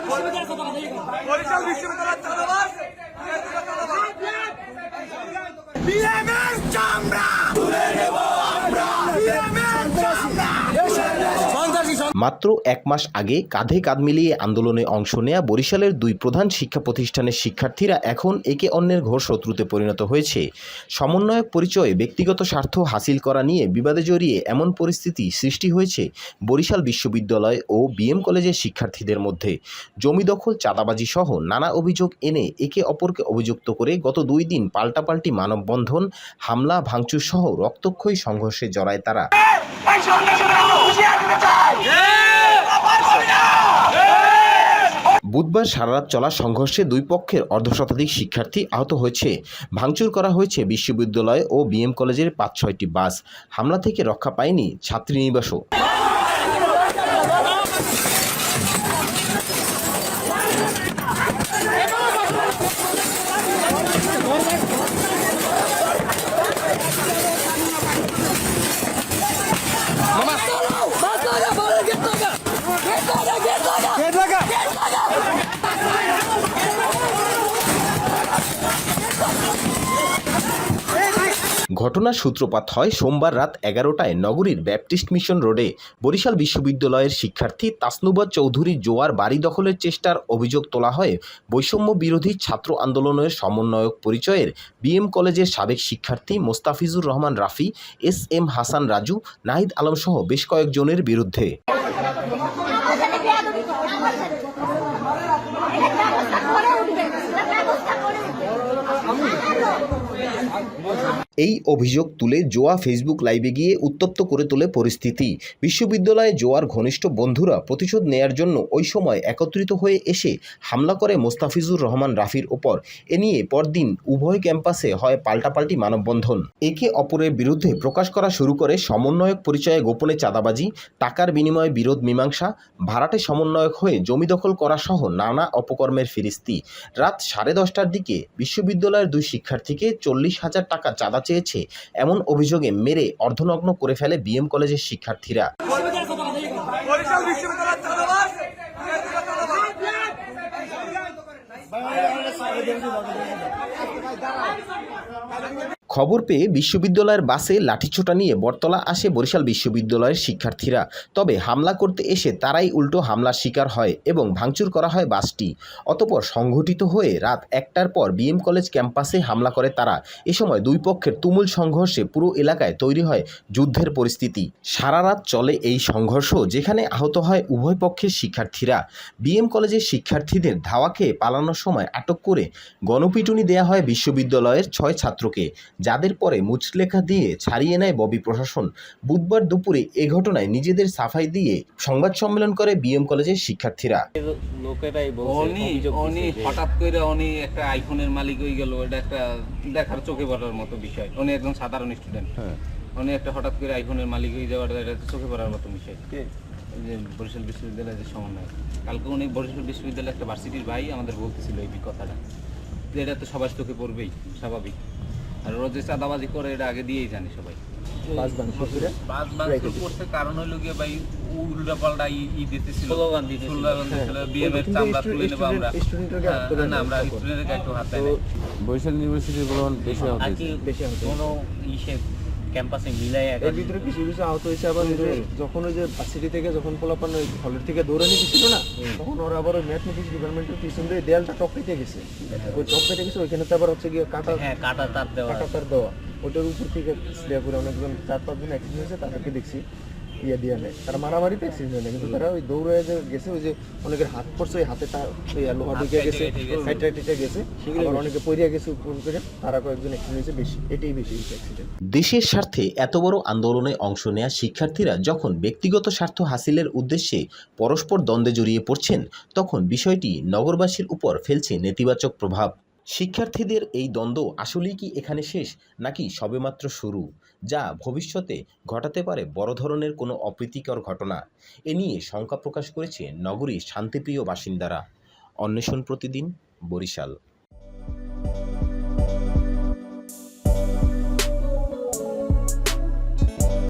বরিশাল বিশ্ববিদ্যালয়ের চামড়া তুলে নেব মাত্র এক মাস আগে কাঁধে কাঁধ মিলিয়ে আন্দোলনে অংশ নেয়া বরিশালের দুই প্রধান শিক্ষা প্রতিষ্ঠানের শিক্ষার্থীরা এখন একে অন্যের ঘোর শত্রুতে পরিণত হয়েছে। সমন্বয়ক পরিচয়ে ব্যক্তিগত স্বার্থ হাসিল করা নিয়ে বিবাদে জড়িয়ে এমন পরিস্থিতি সৃষ্টি হয়েছে বরিশাল বিশ্ববিদ্যালয় ও বিএম কলেজের শিক্ষার্থীদের মধ্যে। জমি দখল, চাঁদাবাজি সহ নানা অভিযোগ এনে একে অপরকে অভিযুক্ত করে গত দুই দিন পাল্টাপাল্টি মানববন্ধন, হামলা, ভাঙচুর সহ রক্তক্ষয়ী সংঘর্ষে জড়ায় তারা। বুধবার সারারাত চলা সংঘর্ষে দুই পক্ষের অর্ধশতাধিক শিক্ষার্থী আহত হয়েছে। ভাঙচুর করা হয়েছে বিশ্ববিদ্যালয় ও বিএম কলেজের পাঁচ ছয়টি বাস। হামলা থেকে রক্ষা পায়নি ছাত্রীনিবাসও। ঘটনার সূত্রপাত হয় সোমবার রাত এগারোটায় নগরীর ব্যাপটিস্ট মিশন রোডে। বরিশাল বিশ্ববিদ্যালয়ের শিক্ষার্থী তাসনুবা চৌধুরী জোয়ার বাড়ি দখলের চেষ্টার অভিযোগ তোলা হয়। বৈষম্য বিরোধী ছাত্র আন্দোলনের সমন্বয়ক পরিচয়ের বিএম কলেজের সাবেক শিক্ষার্থী মোস্তাফিজুর রহমান রাফি, এস এম হাসান রাজু, নাহিদ আলম সহ বেশ কয়েকজনের বিরুদ্ধে। ব্যবস্থা এই অভিযোগ তুলে জোয়া ফেসবুক লাইভে গিয়ে উত্তপ্ত করে তোলে পরিস্থিতি। বিশ্ববিদ্যালয়ে জোয়ার ঘনিষ্ঠ বন্ধুরা প্রতিশোধ নেয়ার জন্য ওই সময় একত্রিত হয়ে এসে হামলা করে মোস্তাফিজুর রহমান, রাফির ওপর। এ নিয়ে পরদিন উভয় ক্যাম্পাসে হয় পাল্টাপাল্টি মানববন্ধন। একে অপরের বিরুদ্ধে প্রকাশ করা শুরু করে সমন্বয়ক পরিচয়ে গোপনে চাঁদাবাজি, টাকার বিনিময়ে বিরোধ মীমাংসা, ভাড়াটে সমন্বয়ক হয়ে জমি দখল করা সহ নানা অপকর্মের ফিরিস্তি। রাত সাড়ে দশটার দিকে বিশ্ববিদ্যালয়ের দুই শিক্ষার্থীকে চল্লিশ হাজার টাকা চাঁদা চেয়েছে এমন অভিযোগে মেরে অর্ধনগ্ন করে ফেলে বিএম কলেজের শিক্ষার্থীরা। খবর পেয়ে বিশ্ববিদ্যালয়ের বাসে লাঠিছোটা নিয়ে বটতলা আসে বরিশাল বিশ্ববিদ্যালয়ের শিক্ষার্থীরা। তবে হামলা করতে এসে তারাই উল্টো হামলার শিকার হয় এবং ভাঙচুর করা হয় বাসটি। অতপর সংঘটিত হয়ে রাত একটার পর বিএম কলেজ ক্যাম্পাসে হামলা করে তারা। এ সময় দুই পক্ষের তুমুল সংঘর্ষে পুরো এলাকায় তৈরি হয় যুদ্ধের পরিস্থিতি। সারা রাত চলে এই সংঘর্ষ, যেখানে আহত হয় উভয় পক্ষের শিক্ষার্থীরা। বিএম কলেজের শিক্ষার্থীদের ধাওয়া খেয়ে পালানোর সময় আটক করে গণপিটুনি দেয়া হয় বিশ্ববিদ্যালয়ের ছয় ছাত্রকে। যাদের পরে মুচলেখা দিয়ে ছাড়িয়ে নেয় ববি প্রশাসন। বুধবার দুপুরে এ ঘটনায় নিজেদের সাফাই দিয়ে সংবাদ সম্মেলন করে বিএম কলেজের শিক্ষার্থীরা। লোকেরাই উনি উনি হঠাৎ করে উনি একটা আইফোনের মালিক হয়ে গেল এটা একটা দেখার চোখে পড়ার মতো বিষয়। উনি একজন সাধারণ স্টুডেন্ট হ্যাঁ। উনি একটা হঠাৎ করে আইফোনের মালিক হয়ে যাওয়াটা এটা চোখে পড়ার মতো বিষয়। এই যে বরিশাল বিশ্ববিদ্যালয়ের যে সমন্বয় কালকে উনি বরিশাল বিশ্ববিদ্যালয়ের একটা ভার্সিটির ভাই আমাদের বলতেছিল এই কথাটা। এটা তো সবার চোখে পড়বেই স্বাভাবিক। আর ওরা যে চাঁদাবাজি করে এটা আগে দিয়েই জানি সবাই। বাস ভাঙচুর করছে কারণ হইল গিয়ে ভাই উল্টা পাল্টা ই দিতেছিল। স্লোগান দিতেছিল। কিন্তু চামড়া তুলে নেব আমরা। হ্যাঁ, না আমরা চেষ্টা স্টুডেন্টদের হাত দেয় বরিশাল ইউনিভার্সিটির বেশি কোনো ইসে ক্যাম্পাসে মিলাই এর ভিতরে কিছু কিছু আহত হয়েছে আবার যখন ওই যে সিটি থেকে যখন পোলাপান ওই হলের থেকে দৌড়ে নিয়ে গেছিল না তখন ওরা আবার ওই ম্যাথমেটিক্স ডিপার্টমেন্টের পিছন দিয়ে দেয়ালটা টপকাইতে গেছে। ওই টপকাইতে গেছে ওইখানে তো আবার হচ্ছে গিয়ে কাটা হ্যাঁ কাটা তার দেওয়া। কাটা তার দেওয়া। ওটার উপর থেকে স্প্রে করে অনেকজন চার পাঁচজন অ্যাক্সিডেন্ট হয়েছে তাদেরকে দেখছি। ইয়ে দিয়ে নেয়। তারা মারামারিতে অ্যাক্সিডেন্ট হয় না কিন্তু তারা ওই দৌড়ে যে গেছে ওই যে অনেকের হাত পড়ছে ওই হাতে তার ওই লোহা ঢুকে গেছে গেছে। আবার অনেকে পড়িয়া গেছে উপর করে তারা কয়েকজন অ্যাক্সিডেন্ট হয়েছে বেশি এটাই বেশি অ্যাক্সিডেন্ট দেশের স্বার্থে এত বড় আন্দোলনে অংশ নেয়া শিক্ষার্থীরা যখন ব্যক্তিগত স্বার্থ হাসিলের উদ্দেশ্যে পরস্পর দ্বন্দ্বে জড়িয়ে পড়ছেন তখন বিষয়টি নগরবাসীর উপর ফেলছে নেতিবাচক প্রভাব। শিক্ষার্থীদের এই দ্বন্দ্ব আসলেই কি এখানে শেষ, নাকি সবেমাত্র শুরু? যা ভবিষ্যতে ঘটাতে পারে বড় ধরনের কোনো অপ্রীতিকর ঘটনা? এ নিয়ে শঙ্কা প্রকাশ করেছে নগরীর শান্তিপ্রিয় বাসিন্দারা। অন্বেষণ প্রতিদিন বরিশাল।